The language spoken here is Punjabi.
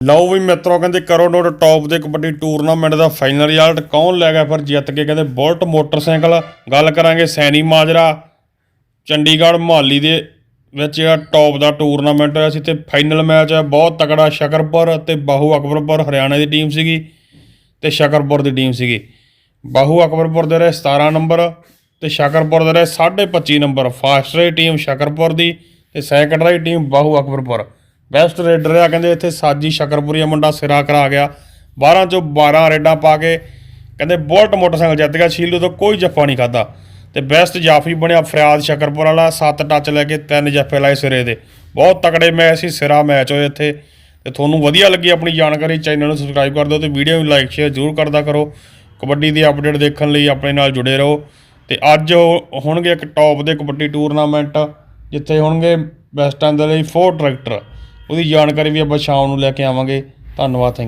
ਲਓ ਵੀ ਮਿੱਤਰੋ, ਕਹਿੰਦੇ ਕਰੋ ਨੋਟ ਟੌਪ ਦੇ ਕਬੱਡੀ ਟੂਰਨਾਮੈਂਟ ਦਾ ਫਾਈਨਲ ਰਿਜ਼ਲਟ। ਕੌਣ ਲੈ ਗਿਆ ਫਿਰ ਜਿੱਤ ਕੇ? ਕਹਿੰਦੇ ਬੁਲਟ ਮੋਟਰਸਾਈਕਲ। ਗੱਲ ਕਰਾਂਗੇ ਸੈਣੀ ਮਾਜਰਾ, ਚੰਡੀਗੜ੍ਹ ਮੁਹਾਲੀ ਦੇ ਵਿੱਚ ਜਿਹੜਾ ਟੌਪ ਦਾ ਟੂਰਨਾਮੈਂਟ ਹੋਇਆ ਸੀ। ਤੇ ਫਾਈਨਲ ਮੈਚ ਹੈ ਬਹੁਤ ਤਕੜਾ ਸ਼ਕਰਪੁਰ ਅਤੇ ਬਾਹੂ ਅਕਬਰਪੁਰ ਹਰਿਆਣਾ ਦੀ ਟੀਮ ਸੀਗੀ ਤੇ ਸ਼ਕਰਪੁਰ ਦੀ ਟੀਮ ਸੀਗੀ। ਬਾਹੂ ਅਕਬਰਪੁਰ ਦੇ ਰਹੇ 17 ਨੰਬਰ ਤੇ ਸ਼ਕਰਪੁਰ ਦੇ ਰਹੇ 25 number. Fast rate team Shakarpur ਦੀ ਤੇ ਸੈਕੰਡ ਰਾਈ team Bahu Akbarpur. Best raider ਆ ਕਹਿੰਦੇ ਇੱਥੇ ਸਾਜੀ ਸ਼ਕਰਪੁਰੀਆ ਮੁੰਡਾ ਸਿਰਾ ਕਰਾ ਗਿਆ। 12 ਚੋਂ 12 ਰੇਡਾਂ ਪਾ ਕੇ ਕਹਿੰਦੇ ਬੁਲਟ ਮੋਟਰਸਾਈਕਲ ਜਿੱਤ ਗਿਆ ਸ਼ੀਲੂ ਤੋਂ ਕੋਈ ਜੱਫਾ ਨਹੀਂ ਖਾਦਾ ਤੇ ਬੈਸਟ ਜਾਫੀ ਬਣਿਆ ਫਰਿਆਦ ਸ਼ਕਰਪੁਰ ਵਾਲਾ 7 ਟੱਚ ਲੈ ਕੇ ਤਿੰਨ ਜੱਫੇ ਲਾਏ ਸਿਰੇ ਦੇ। ਬਹੁਤ ਤਕੜੇ ਮੈਚ ਸੀ, ਸਿਰਾ ਮੈਚ ਹੋਏ ਇੱਥੇ। ਤੇ ਤੁਹਾਨੂੰ ਵਧੀਆ ਲੱਗੀ ਆਪਣੀ ਜਾਣਕਾਰੀ, ਚੈਨਲ ਨੂੰ ਸਬਸਕ੍ਰਾਈਬ ਕਰ ਦਿਓ ਤੇ ਵੀਡੀਓ ਨੂੰ ਲਾਈਕ ਸ਼ੇਅਰ ਜ਼ਰੂਰ ਕਰਦਾ ਕਰੋ। ਕਬੱਡੀ ਦੀ ਅਪਡੇਟ ਦੇਖਣ ਲਈ ਆਪਣੇ ਨਾਲ ਜੁੜੇ ਰਹੋ। ਤੇ ਅੱਜ ਹੋਣਗੇ ਇੱਕ ਟੌਪ ਦੇ ਕਬੱਡੀ ਟੂਰਨਾਮੈਂਟ ਜਿੱਥੇ ਹੋਣਗੇ ਬੈਸਟਾਂ ਦੇ ਲਈ 4 ਟਰੈਕਟਰ ਉਹਦੀ ਜਾਣਕਾਰੀ ਵੀ ਆਪਾਂ ਸ਼ਾਮ ਨੂੰ ਲੈ ਕੇ ਆਵਾਂਗੇ। ਧੰਨਵਾਦ ਥੈਂਕ